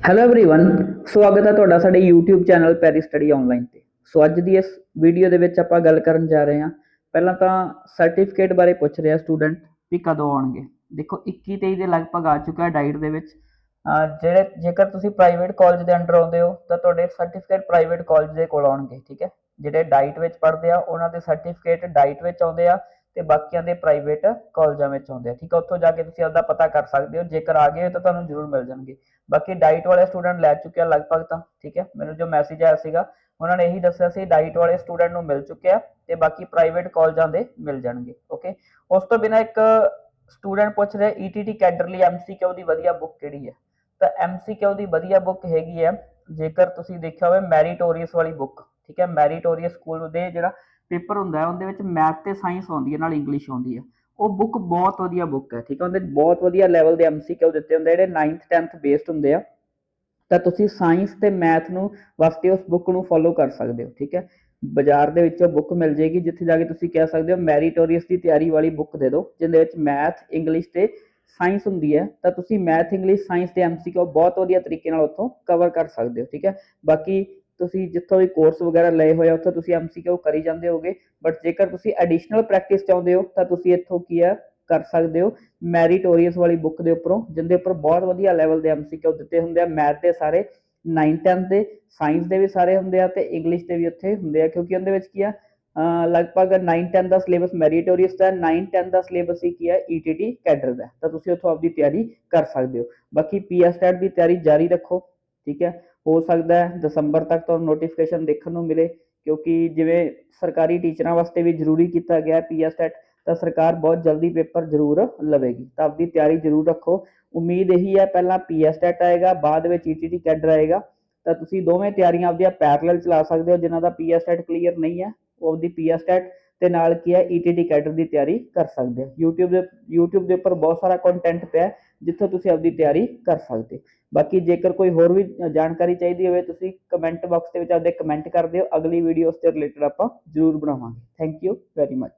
Hello everyone ਸਵਾਗਤ ਹੈ ਤੁਹਾਡਾ ਸਾਡੇ YouTube channel Perry study online ਤੇ ਸੋ ਅੱਜ ਦੀ ਇਸ ਵੀਡੀਓ ਦੇ ਵਿੱਚ ਆਪਾਂ ਗੱਲ ਕਰਨ ਜਾ ਰਹੇ ਹਾਂ ਪਹਿਲਾਂ ਤਾਂ ਸਰਟੀਫਿਕੇਟ ਬਾਰੇ ਪੁੱਛ ਰਿਹਾ ਸਟੂਡੈਂਟ ਵੀ ਕਦੋਂ ਆਉਣਗੇ ਦੇਖੋ 21 23 ਦੇ ਲਗਭਗ ਆ ਚੁੱਕਾ ਹੈ ਡਾਈਟ ਦੇ ਵਿੱਚ ਅਹ ਜਿਹੜੇ ਜੇਕਰ ਤੁਸੀਂ ਪ੍ਰਾਈਵੇਟ ਕਾਲਜ ਦੇ ਅੰਡਰ ਆਉਂਦੇ ਹੋ ਤਾਂ ਤੁਹਾਡੇ ਸਰਟੀਫਿਕੇਟ ਪ੍ਰਾਈਵੇਟ ਕਾਲਜ ਦੇ ਕੋਲ ਆਉਣਗੇ ਠੀਕ ਹੈ ਜਿਹੜੇ ਡਾਈਟ ਵਿੱਚ ਪੜ੍ਹਦੇ ਆ ਉਹਨਾਂ ਦੇ ਸਰਟੀਫਿਕੇਟ ਡਾਈਟ ਵਿੱਚ ਆਉਂਦੇ ਆ ਤੇ ਬਾਕੀਆਂ ਦੇ ਪ੍ਰਾਈਵੇਟ ਕਾਲਜਾਂ ਵਿੱਚ ਆਉਂਦੇ ਆ। ਠੀਕ ਆ, ਉੱਥੋਂ ਜਾ ਕੇ ਤੁਸੀਂ ਆਪਦਾ ਪਤਾ ਕਰ ਸਕਦੇ ਹੋ। ਜੇਕਰ ਆ ਗਏ ਹੋ ਤਾਂ ਤੁਹਾਨੂੰ ਜ਼ਰੂਰ ਮਿਲ ਜਾਣਗੇ। ਬਾਕੀ ਡਾਈਟ ਵਾਲੇ ਸਟੂਡੈਂਟ ਲੈ ਚੁੱਕੇ ਆ ਲਗਭਗ ਤਾਂ, ਠੀਕ ਹੈ ਮੈਨੂੰ ਜੋ ਮੈਸੇਜ ਆਇਆ ਸੀਗਾ, ਉਹਨਾਂ ਨੇ ਇਹੀ ਦੱਸਿਆ ਸੀ ਡਾਈਟ ਵਾਲੇ ਸਟੂਡੈਂਟ ਨੂੰ ਮਿਲ ਚੁੱਕਿਆ ਤੇ ਬਾਕੀ ਪ੍ਰਾਈਵੇਟ ਕਾਲਜਾਂ ਦੇ ਮਿਲ ਜਾਣਗੇ ਓਕੇ ਉਸ ਤੋਂ ਬਿਨਾ ਇੱਕ ਸਟੂਡੈਂਟ ਪੁੱਛ ਰਿਹਾ ਈਟੀਟੀ ਕੈਡਰ ਲਈ ਐਮਸੀਕਿਊ ਦੀ ਵਧੀਆ ਬੁੱਕ ਕਿਹੜੀ ਹੈ? ਤਾਂ ਐਮਸੀਕਿਊ ਦੀ ਵਧੀਆ ਬੁੱਕ ਹੈਗੀ ਹੈ ਜੇਕਰ ਤੁਸੀਂ ਦੇਖਿਆ ਹੋਵੇ ਮੈਰੀਟੋਰੀਅਸ ਵਾਲੀ ਬੁੱਕ ਠੀਕ ਹੈ ਮੈਰੀਟੋਰੀਅਸ ਸਕੂਲ ਦੇ ਜਿਹੜਾ ਪੇਪਰ ਹੁੰਦਾ ਉਹਦੇ ਵਿੱਚ ਮੈਥ ਤੇ ਸਾਇੰਸ ਆਉਂਦੀ ਹੈ, ਨਾਲ ਇੰਗਲਿਸ਼ ਆਉਂਦੀ ਹੈ। ਉਹ ਬੁੱਕ ਬਹੁਤ ਵਧੀਆ ਬੁੱਕ ਹੈ, ਠੀਕ ਹੈ? ਉਹਦੇ ਬਹੁਤ ਵਧੀਆ ਲੈਵਲ ਦੇ ਐਮਸੀਕਿਊ ਦਿੱਤੇ ਹੁੰਦੇ ਜਿਹੜੇ 9th 10th ਬੇਸਡ ਹੁੰਦੇ ਆ। ਤਾਂ ਤੁਸੀਂ ਸਾਇੰਸ ਤੇ ਮੈਥ ਨੂੰ ਵਾਸਤੇ ਉਸ ਬੁੱਕ ਨੂੰ ਫੋਲੋ ਕਰ ਸਕਦੇ ਹੋ, ਠੀਕ ਹੈ? ਬਾਜ਼ਾਰ ਦੇ ਵਿੱਚੋਂ ਬੁੱਕ ਮਿਲ ਜੇਗੀ ਜਿੱਥੇ ਜਾ ਕੇ ਤੁਸੀਂ ਕਹਿ ਸਕਦੇ ਹੋ ਮੈਰੀਟੋਰੀਅਸ ਦੀ ਤਿਆਰੀ ਵਾਲੀ ਬੁੱਕ ਦੇ ਦਿਓ, ਜਿਹਦੇ ਵਿੱਚ ਮੈਥ, ਇੰਗਲਿਸ਼ ਤੇ ਸਾਇੰਸ ਹੁੰਦੀ ਹੈ। ਤਾਂ ਤੁਸੀਂ ਮੈਥ, ਇੰਗਲਿਸ਼, ਸਾਇੰਸ ਤੇ ਐਮਸੀਕਿਊ ਬਹੁਤ ਵਧੀਆ ਤਰੀਕੇ ਨਾਲ ਉੱਥੋਂ ਕਵਰ ਕਰ ਸਕਦੇ ਹੋ, ਠੀਕ ਹੈ? ਬਾਕੀ ਤੁਸੀਂ ਜਿੱਥੋਂ ਵੀ ਕੋਰਸ ਵਗੈਰਾ ਲਏ ਹੋਏ ਆ, ਉੱਥੋਂ ਤੁਸੀਂ ਐਮਸੀਕਿਊ ਕਰੀ ਜਾਂਦੇ ਹੋਗੇ ਬਟ ਜੇਕਰ ਤੁਸੀਂ ਐਡੀਸ਼ਨਲ ਪ੍ਰੈਕਟਿਸ ਚਾਹੁੰਦੇ ਹੋ, ਤਾਂ ਤੁਸੀਂ ਇੱਥੋਂ ਕੀ ਹੈ ਕਰ ਸਕਦੇ ਹੋ ਮੈਰੀਟੋਰੀਅਸ ਵਾਲੀ ਬੁੱਕ ਦੇ ਉੱਪਰੋਂ ਜਿੰਦੇ ਉੱਪਰ ਬਹੁਤ ਵਧੀਆ ਲੈਵਲ ਦੇ ਐਮਸੀਕਿਊ ਦਿੱਤੇ ਹੁੰਦੇ ਆ ਮੈਥ ਦੇ ਸਾਰੇ 9 10 ਦੇ ਸਾਇੰਸ ਦੇ ਵੀ ਸਾਰੇ ਹੁੰਦੇ ਆ ਤੇ ਇੰਗਲਿਸ਼ ਦੇ ਵੀ ਉੱਥੇ ਹੁੰਦੇ ਆ, ਕਿਉਂਕਿ ਉਹਦੇ ਵਿੱਚ ਕੀ ਆ ਲਗਭਗ 9 10 ਦਾ ਸਿਲੇਬਸ ਮੈਰੀਟੋਰੀਅਸ ਦਾ 9 10 ਦਾ ਸਿਲੇਬਸ ਹੀ ਕੀ ਹੈ ਈਟੀਟੀ ਕੈਡਰ ਦਾ, ਤਾਂ ਤੁਸੀਂ ਉੱਥੋਂ ਆਪਦੀ ਤਿਆਰੀ ਕਰ ਸਕਦੇ ਹੋ। ਬਾਕੀ ਪੀਐਸਟੈਟ ਦੀ ਤਿਆਰੀ ਜਾਰੀ ਰੱਖੋ, ਠੀਕ ਹੈ ਹੋ ਸਕਦਾ ਹੈ। ਦਸੰਬਰ ਤੱਕ ਤੁਹਾਨੂੰ ਨੋਟੀਫਿਕੇਸ਼ਨ ਦੇਖਣ ਨੂੰ ਮਿਲੇ, ਕਿਉਂਕਿ ਜਿਵੇਂ ਸਰਕਾਰੀ ਟੀਚਰਾਂ ਵਾਸਤੇ ਵੀ ਜ਼ਰੂਰੀ ਕੀਤਾ ਗਿਆ ਪੀਐਸਟੈਟ ਤਾਂ ਸਰਕਾਰ ਬਹੁਤ ਜਲਦੀ ਪੇਪਰ ਜ਼ਰੂਰ ਲਵੇਗੀ। ਤਾਂ ਆਪਦੀ ਤਿਆਰੀ ਜ਼ਰੂਰ ਰੱਖੋ। ਉਮੀਦ ਇਹੀ ਹੈ, ਪਹਿਲਾਂ ਪੀਐਸਟੈਟ ਆਏਗਾ, ਬਾਅਦ ਵਿੱਚ ਈਟੀਟੀ ਕੈਡਰ ਆਏਗਾ। ਤਾਂ ਤੁਸੀਂ ਦੋਵੇਂ ਤਿਆਰੀਆਂ ਆਪਦੀਆਂ ਪੈਰਲਲ ਚਲਾ ਸਕਦੇ ਹੋ, ਜਿਨ੍ਹਾਂ ਦਾ ਪੀਐਸਟੈਟ ਕਲੀਅਰ ਨਹੀਂ ਹੈ, ਉਹ ਆਪਦੀ ਪੀਐਸਟੈਟ ਤੇ ਨਾਲ ਕੀ ਹੈ ਈਟੀਟੀ ਕੈਡਰ ਦੀ ਤਿਆਰੀ ਕਰ ਸਕਦੇ ਹੋ। YouTube ਦੇ YouTube ਦੇ ਉੱਪਰ ਬਹੁਤ ਸਾਰਾ ਕੰਟੈਂਟ ਪਿਆ ਜਿੱਥੋਂ ਤੁਸੀਂ ਆਪਦੀ ਤਿਆਰੀ ਕਰ ਸਕਦੇ ਬਾਕੀ ਜੇਕਰ ਕੋਈ ਹੋਰ ਵੀ ਜਾਣਕਾਰੀ ਚਾਹੀਦੀ ਹੋਵੇ, ਤੁਸੀਂ ਕਮੈਂਟ ਬਾਕਸ ਦੇ ਵਿੱਚ ਆਪਦੇ ਕਮੈਂਟ ਕਰ ਦਿਓ। ਅਗਲੀ ਵੀਡੀਓ ਉਸ 'ਤੇ ਰਿਲੇਟਡ ਆਪਾਂ ਜ਼ਰੂਰ ਬਣਾਵਾਂਗੇ। Thank you very much